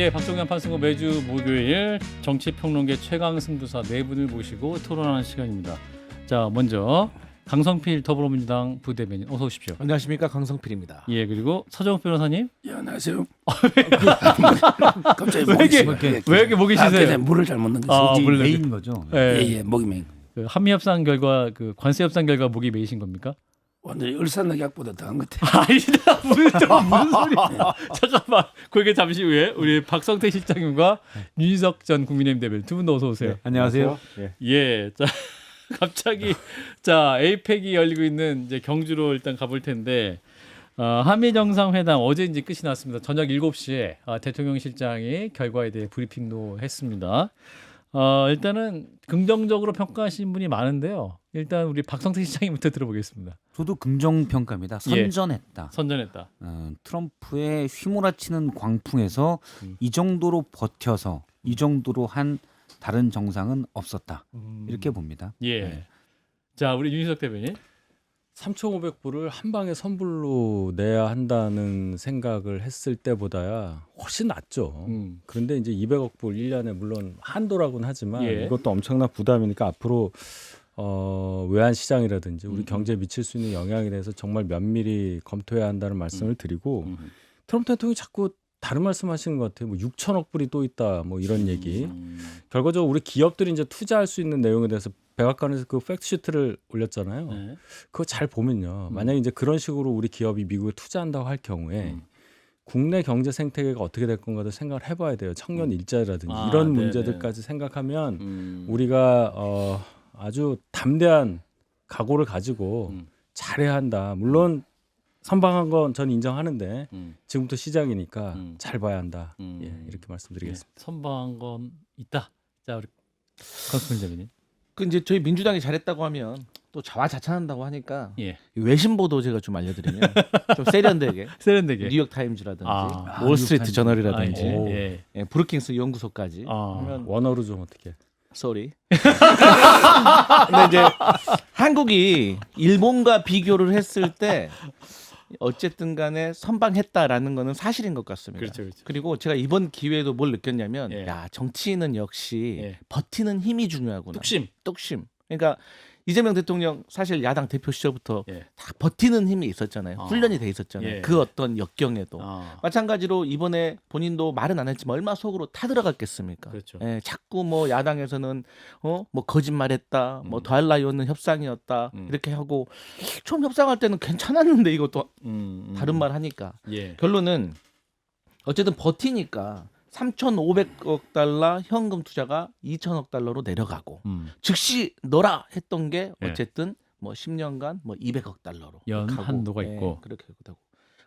예, 박종현 판승고 매주 목요일 정치평론계 최강 승부사 네 분을 모시고 토론하는 시간입니다. 자, 먼저 강성필 더불어민주당 부대변인 어서 오십시오. 안녕하십니까 강성필입니다. 예, 그리고 서정욱 변호사님 예, 안녕하세요. 갑자기 왜 목이 이렇게- 왜 이렇게 목이 아, 쉬세요? 그냥 물을 잘못 넣은 아. 물을 메인 거죠. 예, 예, 예, 목이 맹. 그 한미 협상 결과 그 관세 협상 결과 목이 메이신 겁니까? 완전히 을산낙약보다 더한 것 같아요. 아니다 무슨 저 무슨 소리야? 잠깐만 그게 잠시 후에 우리 박성태 실장님과 윤희석 전 국민의힘 대변인 두분다 어서 오세요. 안녕하세요. 예, 자 갑자기 자 에이펙이 열리고 있는 이제 경주로 일단 가볼 텐데 어, 한미 정상회담 어제 이제 끝이 났습니다. 저녁 7시에 아, 대통령 실장이 결과에 대해 브리핑도 했습니다. 어, 일단은 긍정적으로 평가하신 분이 많은데요. 일단 우리 박성태 실장님부터 들어보겠습니다. 저도 긍정 평가입니다. 예. 선전했다. 선전했다. 어, 트럼프의 휘몰아치는 광풍에서 음. 이 정도로 버텨서 이 정도로 한 다른 정상은 없었다. 이렇게 봅니다. 예. 네. 자, 우리 윤희석 대변인. 3,500불을 한 방에 선불로 내야 한다는 생각을 했을 때보다야 훨씬 낫죠. 음. 그런데 이제 200억 불 1년에 물론 한도라고는 하지만 예. 이것도 엄청난 부담이니까 앞으로 어, 외환 시장이라든지 우리 음. 경제에 미칠 수 있는 영향에 대해서 정말 면밀히 검토해야 한다는 말씀을 드리고 음. 트럼프 대통령이 자꾸 다른 말씀하시는 것 같아요. 뭐 6천억 불이 또 있다, 뭐 이런 얘기. 음. 결과적으로 우리 기업들이 이제 투자할 수 있는 내용에 대해서 백악관에서 그 팩트 시트를 올렸잖아요. 네. 그거 잘 보면요. 만약에 이제 그런 식으로 우리 기업이 미국에 투자한다고 할 경우에 음. 국내 경제 생태계가 어떻게 될 건가도 생각을 해봐야 돼요. 청년 일자리라든지 아, 이런 네네. 문제들까지 생각하면 음. 우리가 어, 아주 담대한 각오를 가지고 음. 잘해야 한다. 물론 선방한 건 전 인정하는데 음. 지금부터 시작이니까 음. 잘 봐야 한다. 음. 예, 이렇게 말씀드리겠습니다. 예, 선방한 건 있다. 자, 우리 강승민 대변인. 그 이제 저희 민주당이 잘했다고 하면 또 자화자찬한다고 하니까 예. 이 외신 보도 제가 좀 알려드리면 좀 세련되게 세련되게. 뉴욕 타임즈라든지 아, 월스트리트 뉴욕 저널이라든지 아, 예. 오. 예. 예, 브루킹스 연구소까지 아. 하면 원어로 좀 어떻게? 쏘리. 근데 이제 한국이 일본과 비교를 했을 때 어쨌든 간에 선방했다라는 거는 사실인 것 같습니다. 그렇죠, 그렇죠. 그리고 제가 이번 기회에도 뭘 느꼈냐면 예. 야 정치인은 역시 예. 버티는 힘이 중요하구나. 뚝심. 뚝심. 그러니까 이재명 대통령 사실 야당 대표 시절부터 예. 다 버티는 힘이 있었잖아요. 아. 훈련이 돼 있었잖아요. 예. 그 어떤 역경에도. 아. 마찬가지로 이번에 본인도 말은 안 했지만 얼마 속으로 타들어갔겠습니까? 그렇죠. 예, 자꾸 뭐 야당에서는 어 뭐 거짓말했다, 뭐 음. 더할 나위 없는 협상이었다 음. 이렇게 하고 처음 협상할 때는 괜찮았는데 이것도 음, 음. 다른 말 하니까 예. 결론은 어쨌든 버티니까 3,500억 달러 현금 투자가 2천억 달러로 내려가고 음. 즉시 넣어라 했던 게 예. 어쨌든 뭐 10년간 뭐 200억 달러로 연 가고, 한도가 예, 있고. 그렇게 되고.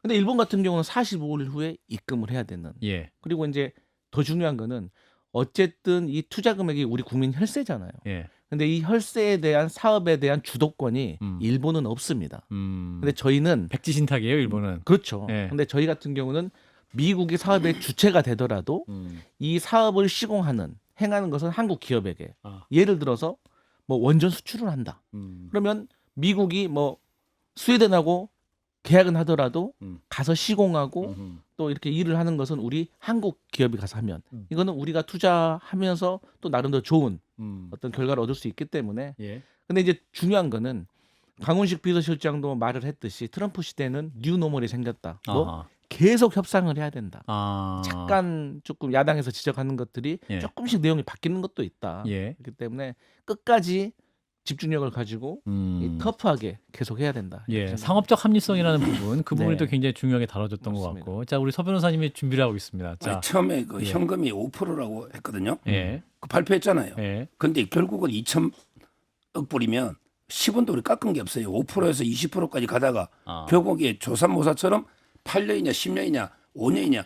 근데 일본 같은 경우는 45일 후에 입금을 해야 되는. 예. 그리고 이제 더 중요한 거는 어쨌든 이 투자 금액이 우리 국민 혈세잖아요. 예. 근데 이 혈세에 대한 사업에 대한 주도권이 음. 일본은 없습니다. 음. 근데 저희는 백지신탁이에요, 일본은. 그렇죠. 예. 근데 저희 같은 경우는 미국이 사업의 주체가 되더라도 음. 이 사업을 시공하는 행하는 것은 한국 기업에게 아. 예를 들어서 뭐 원전 수출을 한다. 음. 그러면 미국이 뭐 스웨덴하고 계약은 하더라도 음. 가서 시공하고 음. 또 이렇게 일을 하는 것은 우리 한국 기업이 가서 하면 음. 이거는 우리가 투자하면서 또 나름대로 좋은 음. 어떤 결과를 얻을 수 있기 때문에 예. 근데 이제 중요한 거는 강훈식 비서실장도 말을 했듯이 트럼프 시대는 뉴노멀이 생겼다. 뭐. 계속 협상을 해야 된다. 아. 잠깐 조금 야당에서 지적하는 것들이 예. 조금씩 내용이 바뀌는 것도 있다. 예. 그렇기 때문에 끝까지 집중력을 가지고 음. 이 터프하게 계속 해야 된다. 예, 상업적 합리성이라는 부분 그 부분이 네. 또 굉장히 중요하게 다뤄졌던 것 맞습니다. 같고 자 우리 서 변호사님이 준비를 하고 있습니다. 자, 아니, 처음에 그 예. 현금이 5%라고 했거든요. 예, 그 발표했잖아요. 예, 근데 결국은 2천억 불이면 10원도 우리 깎은 게 없어요. 5%에서 20%까지 가다가 아, 결국 이게 조삼모사처럼 8년이냐 10년이냐 5년이냐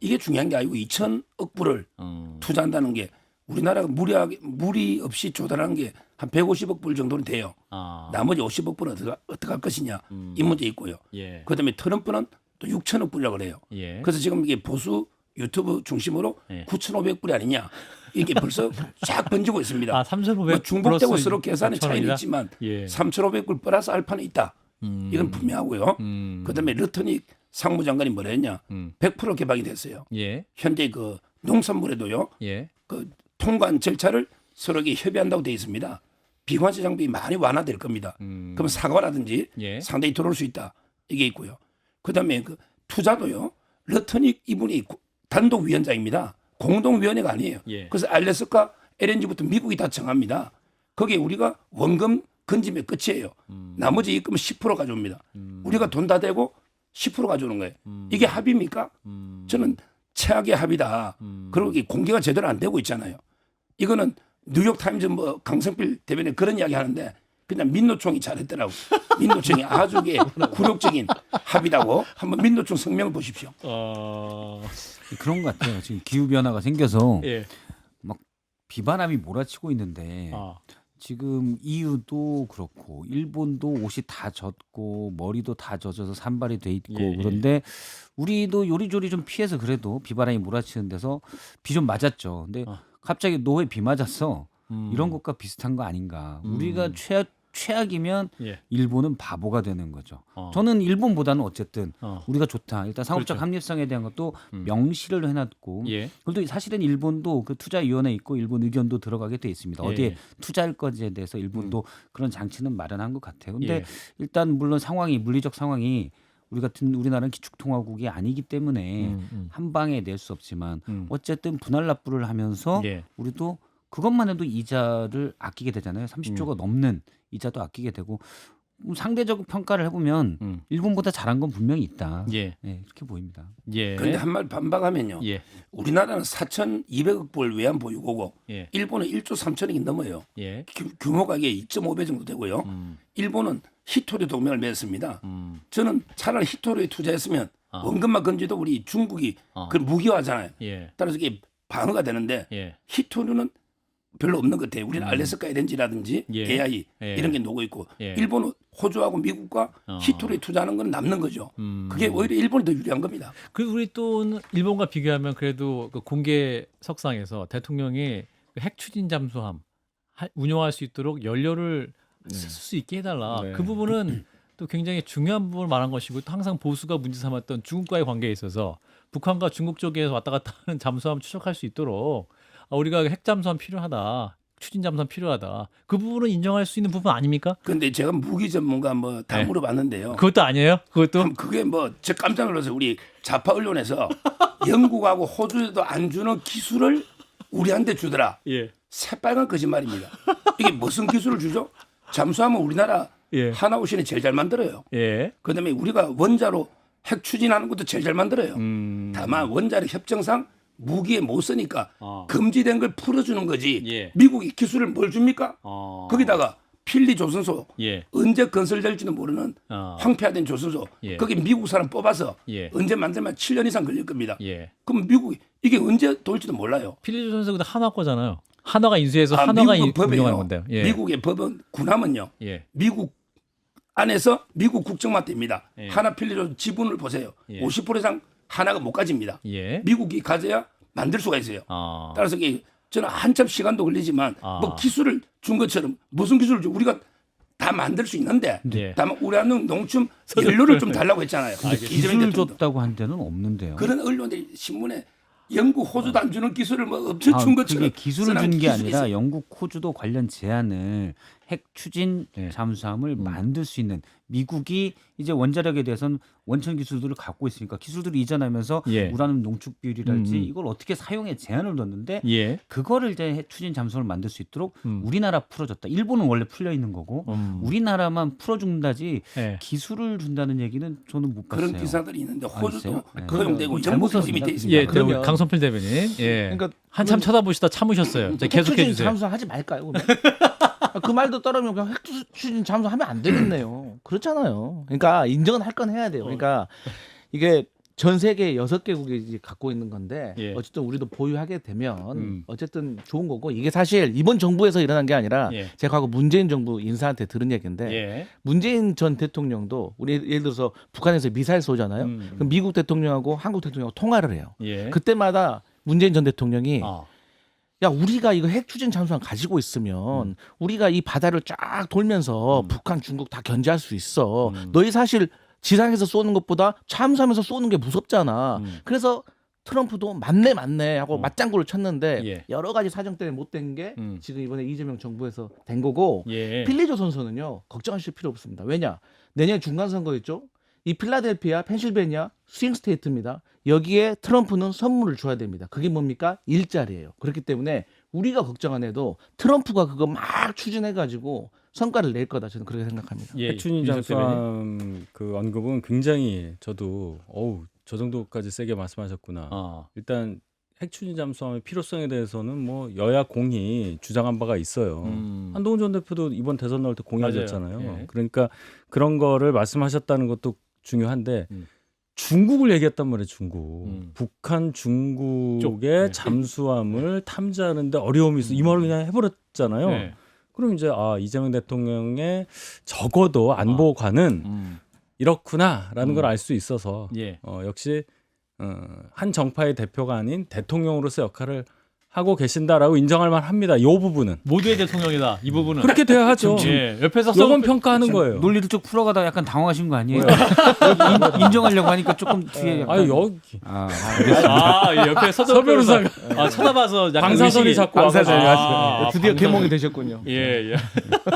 이게 중요한 게 아니고 2천억 불을 음, 투자한다는 게 우리나라가 무리하게 무리 없이 조달하는 게한 150억 불 정도는 돼요. 아, 나머지 50억 불은 어떻게, 어떻게 할 것이냐 음, 이 문제 있고요. 예, 그다음에 트럼프는 또 6천억 불이라고 그래요. 예, 그래서 지금 이게 보수 유튜브 중심으로 예. 9,500불이 아니냐 이게 벌써 쫙 번지고 있습니다. 아, 3,500 뭐 중복되고 서로 계산의 6,000 차이는? 있지만 예, 3,500불 플러스 알파는 있다. 음, 이건 분명하고요. 음, 그다음에 르터닉 상무장관이 뭐라 했냐? 음, 100% 개방이 됐어요. 예, 현재 그 농산물에도요. 예. 그 통관 절차를 서로에게 협의한다고 되어 있습니다. 비관세 장비 많이 완화될 겁니다. 음. 그럼 사과라든지 예. 상당히 들어올 수 있다. 이게 있고요. 그다음에 그 투자도요. 러터닉 이분이 구- 단독 위원장입니다. 공동 위원회가 아니에요. 예. 그래서 알래스카 LNG부터 미국이 다 정합니다. 거기에 우리가 원금 건지면 끝이에요. 음. 나머지 입금 10% 가져옵니다. 우리가 돈 다 대고 10% 가져오는 거예요. 음. 이게 합의입니까? 저는 최악의 합의다. 음. 그리고 이 공개가 제대로 안 되고 있잖아요. 이거는 뉴욕 타임즈 뭐 강성필 대변인 그런 이야기 하는데 그냥 민노총이 잘했더라고. 민노총이 아주 게 굴욕적인 합의라고 한번 민노총 성명을 보십시오. 어. 그런 것 같아요. 지금 기후 변화가 생겨서 예. 비바람이 몰아치고 있는데 아. 지금 EU도 그렇고 일본도 옷이 다 젖고 머리도 다 젖어서 산발이 돼 있고 예, 예. 그런데 우리도 요리조리 좀 피해서 그래도 비바람이 몰아치는 데서 비 좀 맞았죠. 근데 아. 갑자기 노에 비 맞았어. 음. 이런 것과 비슷한 거 아닌가. 음. 우리가 최악 최악이면 예. 일본은 바보가 되는 거죠. 어. 저는 일본보다는 어쨌든 어. 우리가 좋다. 일단 상업적 그렇죠. 합리성에 대한 것도 음. 명시를 해놨고 예. 그리고 또 사실은 일본도 그 투자위원회 있고 일본 의견도 들어가게 돼 있습니다. 예. 어디에 투자할 것에 대해서 일본도 그런 장치는 마련한 것 같아요. 근데 예. 일단 물론 상황이 물리적 상황이 우리 같은 우리나라는 기축통화국이 아니기 때문에 음, 음. 한 방에 낼 수 없지만 음. 어쨌든 분할 납부를 하면서 예. 우리도 그것만 해도 이자를 아끼게 되잖아요. 30조가 음. 넘는 이자도 아끼게 되고 음, 상대적 평가를 해보면 음. 일본보다 잘한 건 분명히 있다. 예. 네, 이렇게 보입니다. 예. 그런데 한 말 반박하면요. 예. 우리나라는 4,200억 불 외환 보유고고 예. 일본은 1조 3천억이 넘어요. 예. 규- 규모가 이게 2.5배 정도 되고요. 음. 일본은 히토리 동맹을 맺었습니다. 음. 저는 차라리 히토리에 투자했으면 아. 원금만 건지도 우리 중국이 어. 그걸 무기화하잖아요. 예. 따라서 이게 방어가 되는데 예. 히토류는 별로 없는 것 같아요. 우리는 알래스카 LNG라든지 예. AI 예. 이런 게 녹고 있고 예. 일본은 호주하고 미국과 어. 히토류에 투자하는 건 남는 거죠. 음. 그게 오히려 일본이 더 유리한 겁니다. 그 우리 또 일본과 비교하면 그래도 그 공개 석상에서 대통령이 그핵 추진 잠수함 하- 운용할 수 있도록 연료를 쓸수 있게 해달라. 네. 그 부분은 또 굉장히 중요한 부분을 말한 것이고 또 항상 보수가 문제 삼았던 중국과의 관계에 있어서 북한과 중국 쪽에서 왔다 갔다 하는 잠수함 추적할 수 있도록 아, 우리가 핵 잠수함 필요하다. 추진 잠수함 필요하다. 그 부분은 인정할 수 있는 부분 아닙니까? 그런데 제가 무기 전문가 뭐 다 네. 물어봤는데요. 그것도 아니에요? 그것도 그게 뭐 저 깜짝 놀라서 우리 좌파 언론에서 영국하고 호주에도 안 주는 기술을 우리한테 주더라. 예. 새빨간 거짓말입니다. 이게 무슨 기술을 주죠? 잠수함은 우리나라 예. 하나오신이 제일 잘 만들어요. 예. 그다음에 우리가 원자로 핵 추진하는 것도 제일 잘 만들어요. 음. 다만 원자력 협정상 무기에 못 쓰니까 어. 금지된 걸 풀어주는 거지. 예. 미국이 기술을 뭘 줍니까? 어. 거기다가 필리 조선소 예. 언제 건설될지도 모르는 어. 황폐화된 조선소 예. 거기 미국 사람 뽑아서 예. 언제 만들면 7년 이상 걸릴 겁니다. 예. 그럼 미국이 이게 언제 돌지도 몰라요. 필리 조 선수가 한화 거잖아요. 한화가 인수해서 아, 한화가. 운영하는 건데요. 예. 미국의 법은 군함은요. 예. 미국 안에서 미국 국정만 됩니다. 예. 하나 필리조 지분을 보세요. 예. 50% 이상 하나가 못 가집니다. 예. 미국이 가져야 만들 수가 있어요. 아. 따라서 이게 저는 한참 시간도 걸리지만 아. 뭐 기술을 준 것처럼 무슨 기술을 줘 우리가 다 만들 수 있는데 예. 다만 우리는 농춤 연료를 좀 달라고 했잖아요. 이재명 기술 대통령도. 줬다고 한 데는 없는데요. 그런 언론들이 신문에 영국 호주도 안 주는 기술을 뭐 엄청 아, 준 것처럼 그게 기술을 준 게 아니라 있어요. 영국, 호주도 관련 제안을 핵 추진 네. 잠수함을 만들 수 있는 미국이 이제 원자력에 대해서는 원천 기술들을 갖고 있으니까 기술들을 이전하면서 예. 우라늄 농축 비율이랄지 음. 이걸 어떻게 사용해 제안을 넣었는데 예. 그거를 이제 핵 추진 잠수함을 만들 수 있도록 음. 우리나라 풀어줬다. 일본은 원래 풀려 있는 거고 음. 우리나라만 풀어준다지 예. 기술을 준다는 얘기는 저는 못 봤어요. 그런 기사들이 있는데 호주도 있어요? 네. 허용되고 그건 전부 잘못 허용이 돼. 있습니다. 예, 그러면 강선필 대변인. 예. 그러니까 한참 쳐다보시다 참으셨어요. 자, 계속해 핵추진 주세요. 잠수 하지 말까요? 그러면? 아, 그 말도 따르면 그냥 핵추진 잠수 하면 안 되겠네요. 그렇잖아요. 그러니까 인정은 할 건 해야 돼요. 그러니까 이게 전 세계 여섯 개국이 이제 갖고 있는 건데 예. 어쨌든 우리도 보유하게 되면 음. 어쨌든 좋은 거고 이게 사실 이번 정부에서 일어난 게 아니라 예. 제가 과거 문재인 정부 인사한테 들은 얘기인데 예. 문재인 전 대통령도 우리 예를 들어서 북한에서 미사일 쏘잖아요. 음. 그럼 미국 대통령하고 한국 대통령하고 통화를 해요. 예. 그때마다 문재인 전 대통령이 아. 야 우리가 이거 핵 추진 잠수함 가지고 있으면 우리가 이 바다를 쫙 돌면서 북한 중국 다 견제할 수 있어 음. 너희 사실 지상에서 쏘는 것보다 잠수함에서 쏘는 게 무섭잖아 음. 그래서 트럼프도 맞네 맞네 하고 어. 맞장구를 쳤는데 예. 여러 가지 사정 때문에 못 된게 음. 지금 이번에 이재명 정부에서 된 거고 예. 필리조 선수는요 걱정하실 필요 없습니다. 왜냐 내년 중간 선거 있죠. 이 필라델피아, 펜실베니아 스윙 스테이트입니다. 여기에 트럼프는 선물을 줘야 됩니다. 그게 뭡니까? 일자리예요. 그렇기 때문에 우리가 걱정 안 해도 트럼프가 그거 막 추진해 가지고 성과를 낼 거다 저는 그렇게 생각합니다. 예. 대변인. 잠수함 그 언급은 굉장히 저도 어우 저 정도까지 세게 말씀하셨구나. 아. 일단 핵추진 잠수함의 필요성에 대해서는 뭐 여야 공히 주장한 바가 있어요. 음. 한동훈 전 대표도 이번 대선 나올 때 공약이었잖아요. 예. 그러니까 그런 거를 말씀하셨다는 것도 중요한데 음. 중국을 얘기했단 말이에요. 중국. 음. 북한 중국의 쪽, 네. 잠수함을 탐지하는데 어려움이 있어. 이 말을 그냥 해버렸잖아요. 네. 그럼 이제 아 이재명 대통령의 적어도 안보관은 음. 이렇구나라는 음. 걸알 수 있어서 예. 어, 역시 어, 한 정파의 대표가 아닌 대통령으로서 역할을 하고 계신다라고 인정할 만합니다. 이 부분은 모두의 대통령이다. 이 부분은. 그렇게 돼야 하죠. 예. 옆에서 요건 서 평가하는 거예요. 논리를 쭉 풀어가다 약간 당황하신 거 아니에요? 인- 인정하려고 하니까 조금 뒤에 약간 아유 여기 아, 아, 예, 옆에 서정 서 변호사가 아, 쳐다봐서 약간 방사선이 자꾸 방사선이 아, 왔어요. 드디어 방사선. 개몽이 되셨군요. 예, 예.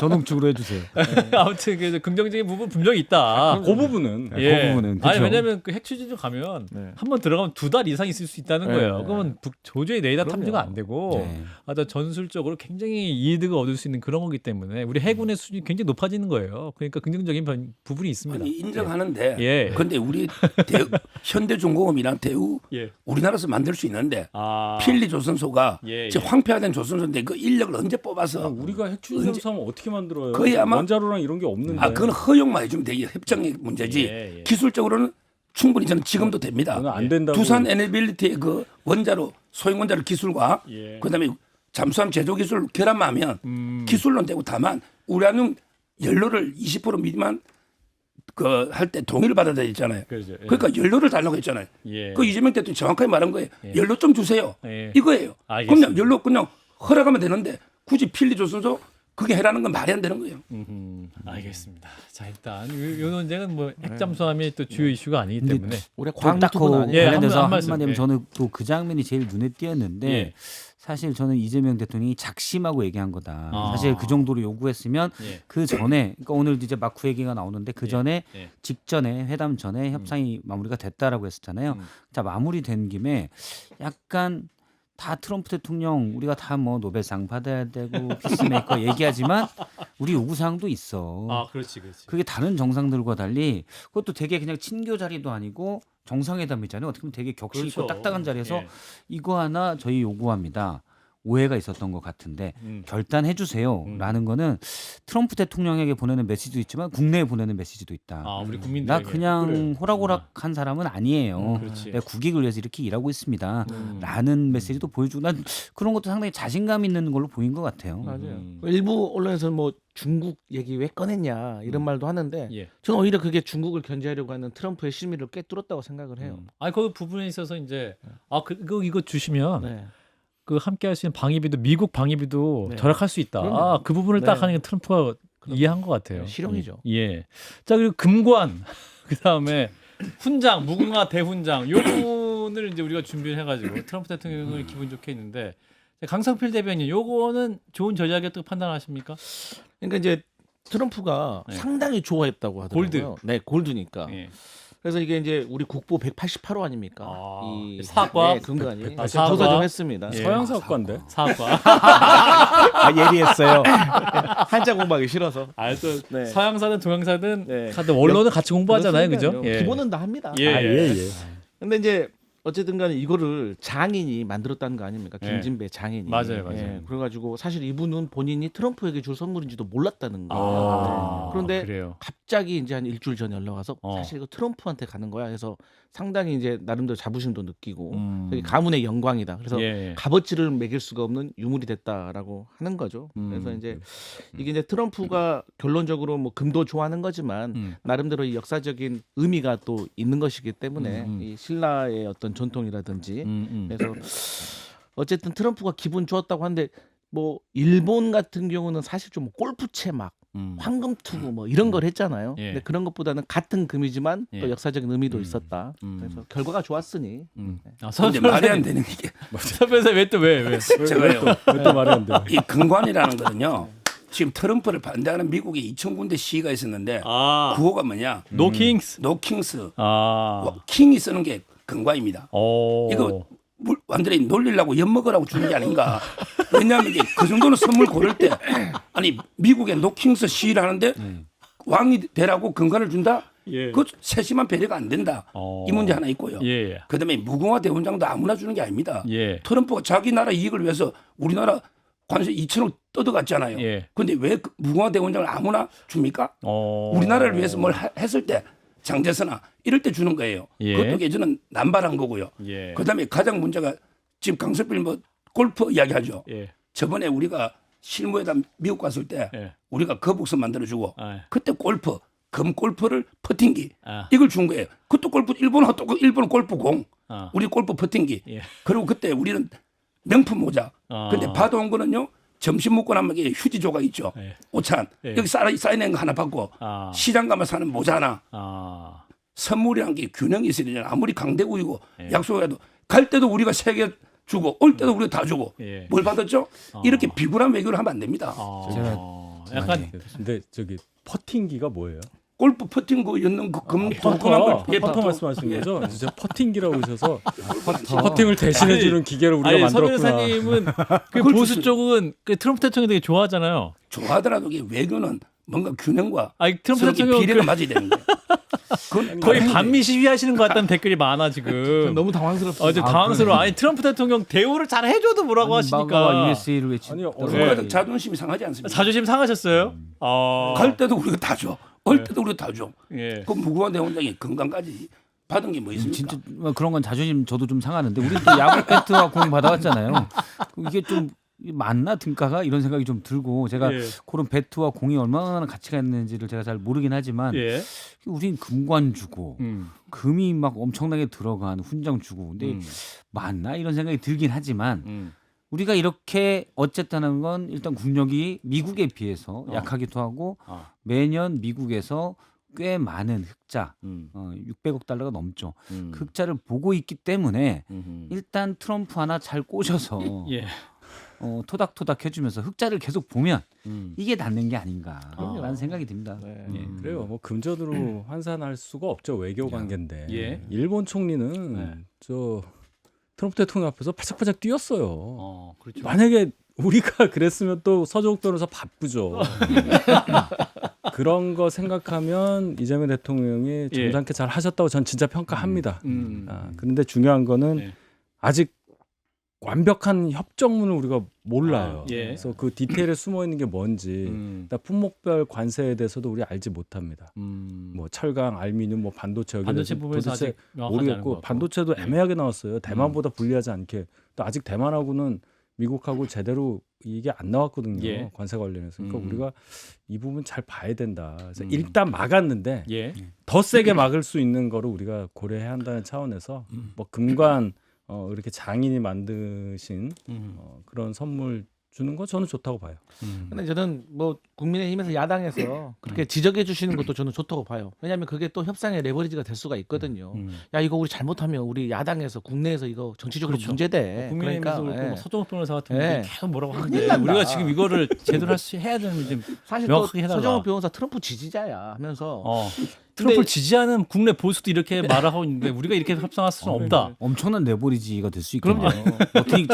전홍축으로 해주세요. 아무튼 그 긍정적인 부분 분명히 있다. 그 부분은 예. 그 부분은, 아니 그쵸. 왜냐면 그 핵추진을 가면 네. 한번 들어가면 두 달 이상 있을 수 있다는 네, 거예요. 네. 그러면 북, 레이더 그럼요. 탐지가 안 되고 네. 어떤 전술적으로 굉장히 이득을 얻을 수 있는 그런 거기 때문에 우리 해군의 수준이 굉장히 높아지는 거예요. 그러니까 긍정적인 변- 부분이 있습니다. 아니, 인정하는데 예. 근데 우리 대우, 현대중공업이랑 대우 예. 우리나라에서 만들 수 있는데 아. 필리 조선소가 예, 지금 예. 황폐화된 조선소인데 그 인력을 언제 뽑아서 우리가 핵추진 잠수함을 어떻게 만들어요? 거의 아마- 원자로랑 이런 게 없는데. 아 그건 허용만 해주면 되게 협정의 문제지 예, 예. 기술적으로는 충분히 저는 지금도 됩니다. 그건 안 된다고. 두산 에너빌리티의 그 원자로 소형 원자로 기술과 예. 그다음에 잠수함 제조 기술 결합하면 음. 기술론 되고 다만 우라늄 연료를 20% 미만 그 할 때 동의를 받아야 되잖아요. 그렇죠. 예. 그러니까 연료를 달라고 했잖아요. 예. 그 이재명 대통령이 정확하게 말한 거예요. 예. 연료 좀 주세요. 예. 이거예요. 알겠습니다. 그냥 연료 그냥 허락하면 되는데 굳이 필리 조선소 그게 해라는 건 말이 안 되는 거예요. 음흠. 알겠습니다. 자 일단 이, 이 논쟁은 뭐 핵잠수함이 또 주요 이슈가 아니기 때문에 올해 그 아니에요. 예, 관련돼서 한 한 말씀, 마디 예. 저는 또 그 장면이 제일 눈에 띄었는데 예. 사실 저는 이재명 대통령이 작심하고 얘기한 거다. 아. 사실 그 정도로 요구했으면 예. 그 전에 그러니까 오늘 이제 마크 얘기가 나오는데 그 예, 전에 예. 직전에 회담 전에 협상이 마무리가 됐다라고 했었잖아요. 음. 자 마무리된 김에 약간 다 트럼프 대통령 우리가 다 뭐 노벨상 받아야 되고 피스메이커 얘기하지만 우리 요구 사항도 있어. 아 그렇지 그렇지. 그게 다른 정상들과 달리 그것도 되게 그냥 친교 자리도 아니고 정상회담이잖아요. 어떻게 보면 되게 격식 있고 그렇죠. 딱딱한 자리에서 예. 이거 하나 저희 요구합니다. 오해가 있었던 것 같은데 음. 결단해 주세요라는 거는 트럼프 대통령에게 보내는 메시지도 있지만 국내에 보내는 메시지도 있다. 아 우리 나 국민들 그냥 호락호락한 사람은 아니에요. 음, 그렇지. 내가 국익을 위해서 이렇게 일하고 있습니다. 음. 라는 메시지도 보여주고 난 그런 것도 상당히 자신감 있는 걸로 보인 것 같아요. 맞아요. 음. 일부 언론에서 뭐 중국 얘기 왜 꺼냈냐 이런 말도 하는데 예. 저는 오히려 그게 중국을 견제하려고 하는 트럼프의 심의를 꿰뚫었다고 생각을 해요. 음. 아니 그 부분에 있어서 이제 아 그, 그 이거 주시면 네. 그 함께 할 수 있는 방위비도 미국 방위비도 네. 절약할 수 있다. 아, 그 부분을 네. 딱 하는 게 트럼프가 이해한 것 같아요. 네, 실용이죠. 예. 예. 자 그리고 금관 그 다음에 훈장 무궁화 대훈장 요 부분을 이제 우리가 준비를 해가지고 트럼프 대통령을 기분 좋게 했는데 강상필 대변인 요거는 좋은 전략이었다고 판단하십니까? 그러니까 이제 트럼프가 네. 상당히 좋아했다고 하더라고요. 골드. 네, 골드니까. 예. 그래서 이게 이제 우리 국보 188호 아닙니까? 아, 이 사학과? 네, 금관이 아, 사학과? 조사 좀 했습니다. 예. 서양 사업관데. 사학과. 아, 예리했어요. 한자 공부하기 싫어서. 아 또 네. 서양사든 동양사든 네. 다들 원로는 같이 공부하잖아요, 그죠? 그렇습니다요. 기본은 다 합니다. 예. 아, 예. 근데 이제 어쨌든 간에 이거를 장인이 만들었다는 거 아닙니까? 예. 김진배 장인이. 맞아요, 맞아요. 예, 그래가지고 사실 이분은 본인이 트럼프에게 줄 선물인지도 몰랐다는 거예요. 아, 그런데 그래요. 갑자기 이제 한 일주일 전에 연락 와서 어. 사실 이거 트럼프한테 가는 거야. 해서 상당히 이제 나름대로 자부심도 느끼고 음. 가문의 영광이다. 그래서 예, 예. 값어치를 매길 수가 없는 유물이 됐다라고 하는 거죠. 그래서 음. 이제 이게 이제 트럼프가 결론적으로 뭐 금도 좋아하는 거지만 음. 나름대로 이 역사적인 의미가 또 있는 것이기 때문에 음, 음. 이 신라의 어떤 전통이라든지 음, 음. 그래서 어쨌든 트럼프가 기분 좋았다고 하는데 뭐 일본 같은 경우는 사실 좀 골프채 막 음. 황금 투구 뭐 이런 걸 했잖아요. 예. 근데 그런 것보다는 같은 금이지만 예. 또 역사적인 의미도 음. 있었다. 음. 그래서 결과가 좋았으니 음. 아, 근데 말이 안 되는 게 서변사 왜또 왜 왜? 제가요. 왜또 말이 안 돼? 이 근관이라는 거는요. 지금 트럼프를 반대하는 미국에 2천 군데 시위가 있었는데 아, 구호가 뭐냐? 노 킹스. 노 킹스. 아, 뭐 킹이 쓰는 게 근관입니다. 어. 이거 물, 완전히 놀리려고 엿먹으라고 주는 게 아닌가. 왜냐하면 이게 그 정도는 선물 고를 때 아니 미국의 노킹스 시위를 하는데 왕이 되라고 근간을 준다? 예. 그 세심한 배려가 안 된다. 어. 이 문제 하나 있고요. 예, 그다음에 무궁화 대원장도 아무나 주는 게 아닙니다. 예. 트럼프가 자기 나라 이익을 위해서 우리나라 관세 2천억 뜯어갔잖아요. 예. 근데 왜그 무궁화 대원장을 아무나 줍니까? 어. 우리나라를 위해서 뭘 하- 했을 때 장제서나 이럴 때 주는 거예요. 예. 그것도 예전은 남발한 거고요. 예. 그다음에 가장 문제가 지금 강석필 뭐 골프 이야기하죠. 예. 저번에 우리가 실무에다 미국 갔을 때 예. 우리가 거북선 만들어주고 아. 그때 골프 금 골프를 퍼팅기 아. 이걸 준 거예요. 그것도 골프 일본은 또 일본 골프 공 아. 우리 골프 퍼팅기 예. 그리고 그때 우리는 명품 모자. 아. 근데 받아온 거는요. 점심 먹고 나면 이게 휴지 조각 있죠. 예. 오찬 예. 여기 쌓여 쌓여낸 거 하나 받고 아. 시장 가면 사는 모자 하나 아. 선물이란 게 균형이 있어야 되잖아. 아무리 강대국이고 예. 약속해도 갈 때도 우리가 세 개 주고 올 때도 우리가 다 주고 예. 뭘 받았죠? 이렇게 비굴한 외교를 하면 안 됩니다. 아. 제가- 약간 근데 저기 퍼팅기가 뭐예요? 골프 퍼팅 그 였는 그금 퍼터. 도금한 걸 예, 퍼터 퍼터. 말씀하시는 거죠? 진짜 퍼팅기라고 하셔서 퍼터. 퍼팅을 대신해 주는 기계를 우리가 아니 서 만들었구나. 변호사님은 그 보수. 쪽은 그 트럼프 대통령 되게 좋아하잖아요. 좋아하더라도 이게 외교는 뭔가 균형과 아니 트럼프 대통령 비례가 그 맞아야 되는 거예요. 거의 반미 시위하시는 것 같다는 댓글이 많아 지금. 너무 당황스럽습니다. 어, 좀 아, 당황스러워. 아니 트럼프 대통령 대우를 잘 해줘도 뭐라고 하시니까 USA를 외치. 아니, 거예요. 어제- 그거는 자존심이 상하지 않습니다. 자존심 상하셨어요? 아. 갈 때도 우리가 다 줘. 올 때도 다 줘. 예. 그 무궁화 대원장이 건강까지 받은 게 뭐 있습니까? 진짜 뭐 그런 건 자존심 저도 좀 상하는데 우리 또 야구 배트와 공 받아왔잖아요. 이게 좀 맞나 등가가 이런 생각이 좀 들고 제가 예. 그런 배트와 공이 얼마나 가치가 있는지를 제가 잘 모르긴 하지만 예. 우린 금관 주고 음. 금이 막 엄청나게 들어간 훈장 주고 근데 음. 맞나 이런 생각이 들긴 하지만 음. 우리가 이렇게 어쨌든 하는 건 일단 국력이 미국에 비해서 어. 약하기도 하고 아. 매년 미국에서 꽤 많은 흑자 음. 어, 600억 달러가 넘죠. 음. 그 흑자를 보고 있기 때문에 음. 일단 트럼프 하나 잘 꼬셔서 예. 어, 토닥토닥 해주면서 흑자를 계속 보면 음. 이게 낫는 게 아닌가라는 그럼요. 생각이 듭니다. 네. 예, 그래요. 뭐 금전으로 환산할 수가 없죠 외교 관계인데. 예. 일본 총리는 네. 저 트럼프 대통령 앞에서 바짝바짝 뛰었어요. 어, 그렇죠. 만약에 우리가 그랬으면 또 서쪽 변호사 바쁘죠. 그런 거 생각하면 이재명 대통령이 예. 점잖게 잘 하셨다고 전 진짜 평가합니다. 음. 아, 그런데 중요한 거는 네. 아직 완벽한 협정문을 우리가 몰라요. 아, 예. 그래서 그 디테일에 숨어 있는 게 뭔지 음. 품목별 관세에 대해서도 우리 알지 못합니다. 음. 뭐 철강, 알미늄, 뭐 반도체 여기 반도체 부분에서 아직 모르겠고. 반도체도 예. 애매하게 나왔어요. 대만보다 불리하지 않게. 또 아직 대만하고는 미국하고 제대로 이게 안 나왔거든요. 예. 관세 관련해서. 그러니까 음. 우리가 이 부분 잘 봐야 된다. 그래서 음. 일단 막았는데 예. 더 세게 막을 수 있는 거를 우리가 고려해야 한다는 차원에서 음. 뭐 금관 어, 이렇게 장인이 만드신 음. 어, 그런 선물 주는 거 저는 좋다고 봐요. 음. 근데 저는 뭐 국민의힘에서 야당에서 그렇게 지적해 주시는 것도 저는 좋다고 봐요. 왜냐하면 그게 또 협상의 레버리지가 될 수가 있거든요. 음. 야 이거 우리 잘못하면 우리 야당에서 국내에서 이거 정치적으로 그렇죠. 문제돼. 국민의힘에서 그러니까 그렇고 예. 뭐 서정욱 변호사 같은 예. 분들이 계속 뭐라고 하는데. 우리가 지금 이거를 제대로 할 수 해야 되는 좀 사실 또 명확하게 해달라. 서정욱 변호사 트럼프 지지자야 하면서 어. 트럼프를 지지하는 국내 보수도 이렇게 네. 말하고 있는데 우리가 이렇게 협상할 수는 어, 없다. 엄청난 레버리지가 될 수 있겠네요. 머티닉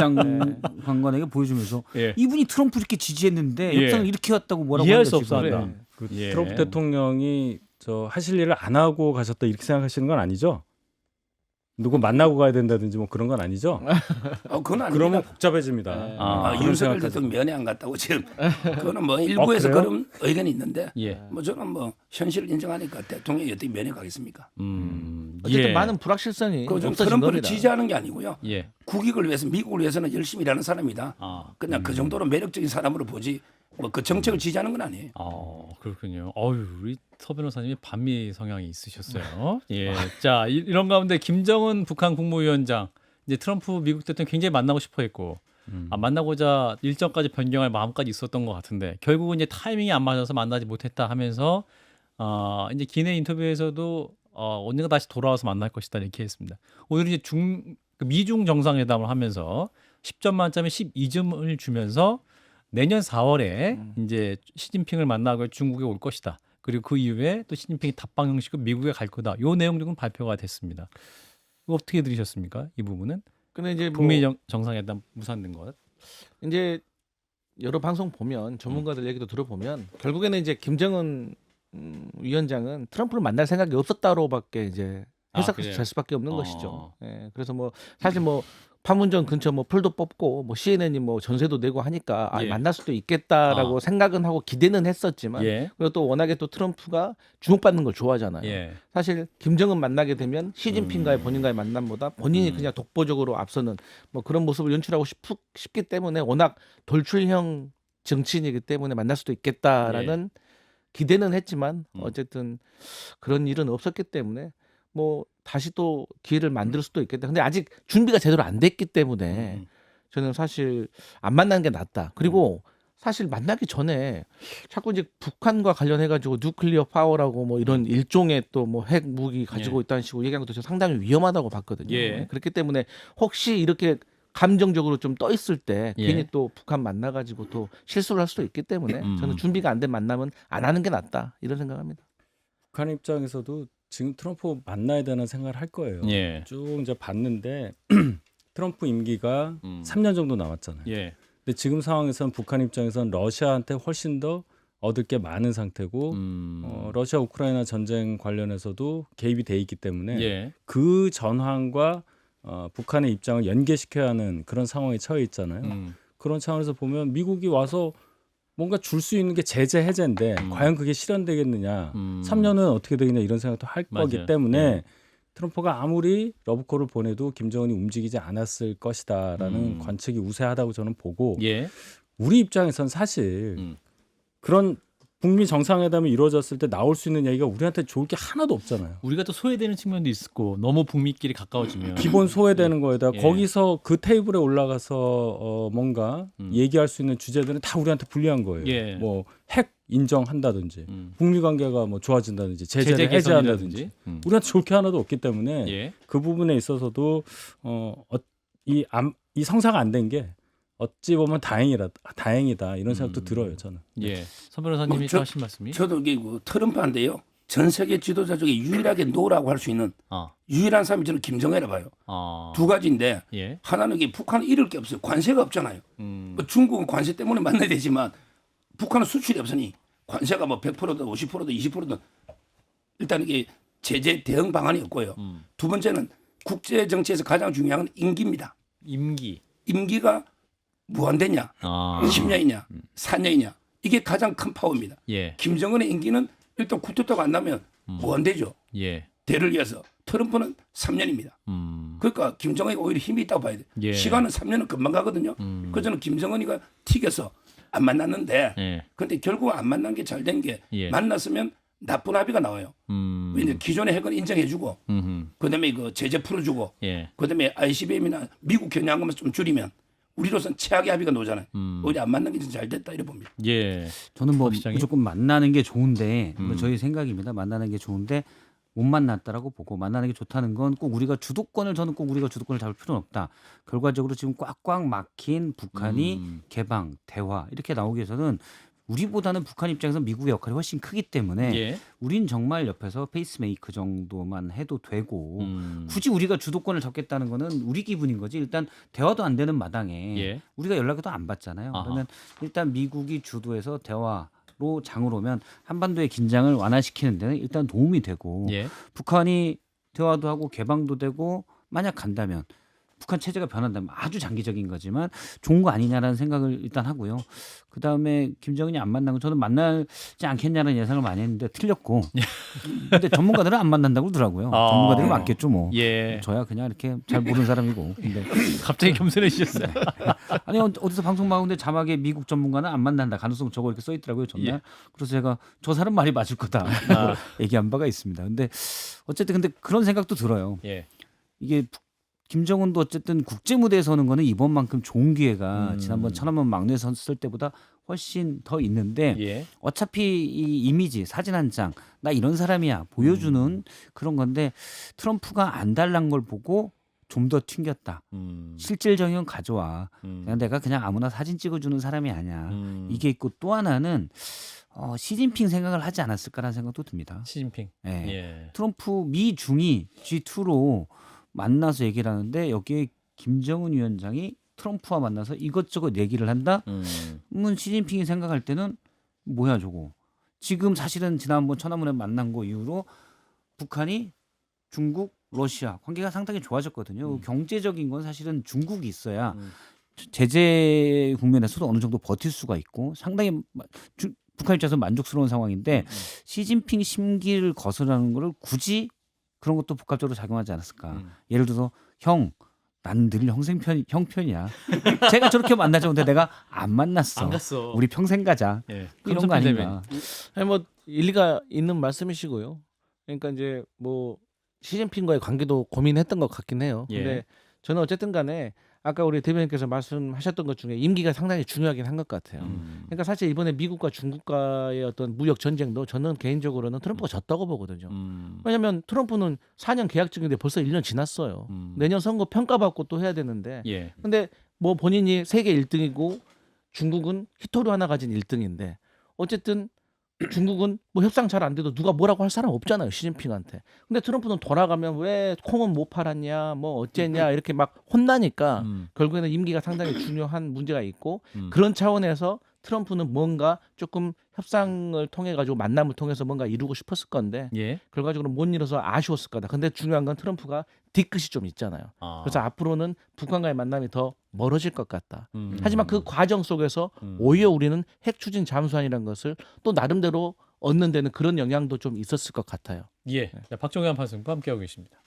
장관에게 보여주면서 예. 이분이 트럼프 이렇게 지지했는데 예. 협상을 이렇게 왔다고 뭐라고 이해할 수 없어. 그 예. 트럼프 대통령이 저 하실 일을 안 하고 가셨다 이렇게 생각하시는 건 아니죠? 누구 만나고 가야 된다든지 뭐 그런 건 아니죠? 어, 그건 아닙니다. 그러면 복잡해집니다. 네. 아, 아, 그런 윤석열. 대통령 면회 안 갔다고 지금 그거는 뭐 일부에서 그래요? 그런 의견이 있는데 예. 뭐 저는 뭐 현실을 인정하니까 대통령이 어떻게 면회 가겠습니까? 음. 어쨌든 예. 많은 불확실성이 그좀 없어진 트럼프를 겁니다. 지지하는 게 아니고요. 예. 국익을 위해서 미국을 위해서는 열심히 일하는 사람이다. 아. 그냥 그 정도로 매력적인 사람으로 보지 뭐 그 정책을 지지하는 건 아니에요. 어, 그렇군요. 어유, 우리 서 변호사님이 반미 성향이 있으셨어요. 예. 자, 이- 이런 가운데 김정은 북한 국무위원장 이제 트럼프 미국 대통령 굉장히 만나고 싶어 했고 음. 아, 만나고자 일정까지 변경할 마음까지 있었던 것 같은데 결국은 이제 타이밍이 안 맞아서 만나지 못했다 하면서 어, 이제 기내 인터뷰에서도 어, 언젠가 다시 돌아와서 만날 것이다 이렇게 했습니다. 오늘 이제 중그 미중 정상회담을 하면서 10점 만점에 12점을 주면서 내년 4월에 음. 이제 시진핑을 만나고 중국에 올 것이다. 그리고 그 이후에 또 시진핑이 답방 형식으로 미국에 갈 거다. 요 내용 등은 발표가 됐습니다. 이거 어떻게 들으셨습니까? 이 부분은 근데 이제 뭐 북미 정, 정상회담 무산된 것. 이제 여러 방송 보면 전문가들 얘기도 들어보면 결국에는 이제 김정은 음, 위원장은 트럼프를 만날 생각이 없었다로밖에 이제 아, 해석할 그래요? 수밖에 없는 어. 것이죠. 예, 그래서 뭐 사실 뭐 판문점 근처 뭐 풀도 뽑고 뭐 CNN이 뭐 전세도 내고 하니까 아, 예. 만날 수도 있겠다라고 아. 생각은 하고 기대는 했었지만 예. 그리고 또 워낙에 또 트럼프가 주목받는 걸 좋아하잖아요. 예. 사실 김정은 만나게 되면 시진핑과의 본인과의 만남보다 본인이 음. 그냥 독보적으로 앞서는 뭐 그런 모습을 연출하고 싶, 싶기 때문에 워낙 돌출형 정치인이기 때문에 만날 수도 있겠다라는 기대는 했지만 음. 어쨌든 그런 일은 없었기 때문에 뭐 다시 또 기회를 만들 수도 있겠다. 근데 아직 준비가 제대로 안 됐기 때문에 음. 저는 사실 안 만나는 게 낫다. 그리고 사실 만나기 전에 자꾸 이제 북한과 관련해 가지고 뉴클리어 파워라고 뭐 이런 일종의 또 뭐 핵 무기 가지고 있다는 식으로 얘기한 것도 상당히 위험하다고 봤거든요. 예. 그렇기 때문에 혹시 이렇게 감정적으로 좀 떠 있을 때 예. 괜히 또 북한 만나 가지고 또 실수를 할 수도 있기 때문에 음. 저는 준비가 안 된 만남은 안 하는 게 낫다 이런 생각합니다. 북한 입장에서도 지금 트럼프 만나야 되는 생각을 할 거예요. 예. 쭉 이제 봤는데 트럼프 임기가 음. 3년 정도 남았잖아요. 예. 근데 지금 상황에서는 북한 입장에서는 러시아한테 훨씬 더 얻을 게 많은 상태고 음. 어, 러시아 우크라이나 전쟁 관련해서도 개입이 돼 있기 때문에 예. 그 전황과 어, 북한의 입장을 연계시켜야 하는 그런 상황에 처해 있잖아요. 음. 그런 차원에서 보면 미국이 와서 뭔가 줄 수 있는 게 제재 해제인데 음. 과연 그게 실현되겠느냐? 음. 3년은 어떻게 되겠냐 이런 생각도 할 맞아요. 거기 때문에 예. 트럼프가 아무리 러브콜을 보내도 김정은이 움직이지 않았을 것이다라는 음. 관측이 우세하다고 저는 보고 예. 우리 입장에선 사실 음. 그런 북미 정상회담이 이루어졌을 때 나올 수 있는 얘기가 우리한테 좋을 게 하나도 없잖아요. 우리가 또 소외되는 측면도 있고 너무 북미끼리 가까워지면 기본 소외되는 거에다 예. 거기서 그 테이블에 올라가서 어 뭔가 음. 얘기할 수 있는 주제들은 다 우리한테 불리한 거예요. 예. 뭐핵 인정한다든지 음. 북미 관계가 뭐 좋아진다든지 제재 제재를 해제한다든지 음. 우리한테 좋을 게 하나도 없기 때문에 예. 그 부분에 있어서도 어이이 이 성사가 안 된 게 어찌 보면 다행이라 다행이다 이런 생각도 음. 들어요 저는. 예. 선 변호사님이 뭐 저- 하신 말씀이 저도 이게 그 트럼프한데요. 전 세계 지도자 중에 유일하게 노라고 할 수 있는 아. 유일한 사람이 저는 김정은이라 봐요. 아. 두 가지인데 예. 하나는 이게 북한은 잃을 게 없어요. 관세가 없잖아요. 음. 뭐 중국은 관세 때문에 만나야 되지만 북한은 수출이 없으니 관세가 뭐 100%든 50%든 20%든 일단 이게 제재 대응 방안이 없고요. 음. 두 번째는 국제 정치에서 가장 중요한 건 임기입니다. 임기. 임기가 무한대냐, 아. 10년이냐, 4년이냐 이게 가장 큰 파워입니다. 예. 김정은의 임기는 일단 쿠데타가 안 나면 무한대죠. 예. 대를 위해서 트럼프는 3년입니다. 음. 그러니까 김정은이 오히려 힘이 있다고 봐야 돼. 예. 시간은 3년은 금방 가거든요. 음. 그래서 저는 김정은이가 튀겨서 안 만났는데 예. 근데 결국 안 만난 게 잘 된게 예. 만났으면 나쁜 합의가 나와요. 음. 왜냐 기존의 핵은 인정해주고 음흠. 그다음에 그 제재 풀어주고 예. 그다음에 ICBM이나 미국 겨냥하면 좀 줄이면 우리로선 최악의 합의가 나오잖아요. 음. 오히려 안 만난 게잘 됐다 이래 봅니다. 예. 저는 뭐 시장이? 무조건 만나는 게 좋은데 뭐 음. 저희 생각입니다. 만나는 게 좋은데 못 만났다라고 보고 만나는 게 좋다는 건 꼭 우리가 주도권을 저는 꼭 우리가 주도권을 잡을 필요는 없다. 결과적으로 지금 꽉꽉 막힌 북한이 음. 개방, 대화 이렇게 나오기 위해서는 우리보다는 북한 입장에서 미국의 역할이 훨씬 크기 때문에 예. 우린 정말 옆에서 페이스메이커 정도만 해도 되고 음. 굳이 우리가 주도권을 잡겠다는 거는 우리 기분인 거지. 일단 대화도 안 되는 마당에 예. 우리가 연락도 안 받잖아요. 아하. 그러면 일단 미국이 주도해서 대화 로 장을 오면 한반도의 긴장을 완화시키는 데는 일단 도움이 되고 예. 북한이 대화도 하고 개방도 되고 만약 간다면 북한 체제가 변한다면 아주 장기적인 거지만 좋은 거 아니냐라는 생각을 일단 하고요. 그 다음에 김정은이 안건 저는 만나지 않겠냐는 예상을 많이 했는데 틀렸고. 근데 전문가들은 안 만난다고 그러더라고요. 아. 전문가들이 많겠죠 뭐. 예. 저야 그냥 이렇게 잘 모르는 사람이고. 근데 갑자기 겸손해지셨어요. 아니 어- 어디서 방송 나오는데 자막에 미국 전문가는 안 만난다 가능성 저거 이렇게 써 있더라고요 전날 예. 그래서 제가 저 사람 말이 맞을 거다 아. 얘기한 바가 있습니다 근데 어쨌든 근데 그런 생각도 들어요 예. 이게 북- 김정은도 어쨌든 국제 무대에 서는 거는 이번만큼 좋은 기회가 음. 지난번 천안문 막내 섰을 때보다 훨씬 더 있는데 예. 어차피 이 이미지 사진 한 장 나 이런 사람이야 보여주는 음. 그런 건데 트럼프가 안 달란 걸 보고 좀 더 튕겼다. 음. 실질적인 가져와. 음. 그냥 내가 그냥 아무나 사진 찍어주는 사람이 아니야. 음. 이게 있고 또 하나는 어, 시진핑 생각을 하지 않았을까라는 생각도 듭니다. 시진핑. 예. 예. 트럼프 미 중이 G2로 만나서 얘기를 하는데 여기에 김정은 위원장이 트럼프와 만나서 이것저것 얘기를 한다. 음. 그러면 시진핑이 생각할 때는 뭐야 저거. 지금 사실은 지난번 천안문에 만난 거 이후로 북한이 중국, 러시아 관계가 상당히 좋아졌거든요. 음. 경제적인 건 사실은 중국이 있어야 음. 제재 국면에서도 어느 정도 버틸 수가 있고 상당히 마- 주- 북한 입장에서 만족스러운 상황인데 음. 시진핑 심기를 거스르는 거를 굳이 그런 것도 복합적으로 작용하지 않았을까. 음. 예를 들어서 형, 난 늘 형생 편 형편이야. 제가 저렇게 만나자 근데 내가 안 만났어. 안 갔어. 우리 평생 가자. 예. 이런 거 아닌가. 아니 뭐 일리가 있는 말씀이시고요. 그러니까 이제 뭐 시진핑과의 관계도 고민했던 것 같긴 해요. 예. 근데 저는 어쨌든 간에 아까 우리 대변인께서 말씀하셨던 것 중에 임기가 상당히 중요하긴 한 것 같아요. 음. 그러니까 사실 이번에 미국과 중국과의 어떤 무역 전쟁도 저는 개인적으로는 트럼프가 졌다고 보거든요. 음. 왜냐하면 트럼프는 4년 계약 중인데 벌써 1년 지났어요. 음. 내년 선거 평가받고 또 해야 되는데 예. 근데 뭐 본인이 세계 1등이고 중국은 히토류 하나 가진 1등인데 어쨌든 중국은 뭐 협상 잘 안 돼도 누가 뭐라고 할 사람 없잖아요 시진핑한테. 근데 트럼프는 돌아가면 왜 콩은 못 팔았냐 뭐 어쨌냐 이렇게 막 혼나니까 음. 결국에는 임기가 상당히 중요한 문제가 있고 음. 그런 차원에서 트럼프는 뭔가 조금 협상을 통해 가지고 만남을 통해서 뭔가 이루고 싶었을 건데 예. 결과적으로 못 이뤄서 아쉬웠을 거다. 근데 중요한 건 트럼프가 뒤끝이 좀 있잖아요. 아. 그래서 앞으로는 북한과의 만남이 더 멀어질 것 같다. 음. 하지만 그 과정 속에서 음. 오히려 우리는 핵 추진 잠수함이라는 것을 또 나름대로 얻는 데는 그런 영향도 좀 있었을 것 같아요. 예. 자, 박종현 판사님과 함께하고 계십니다.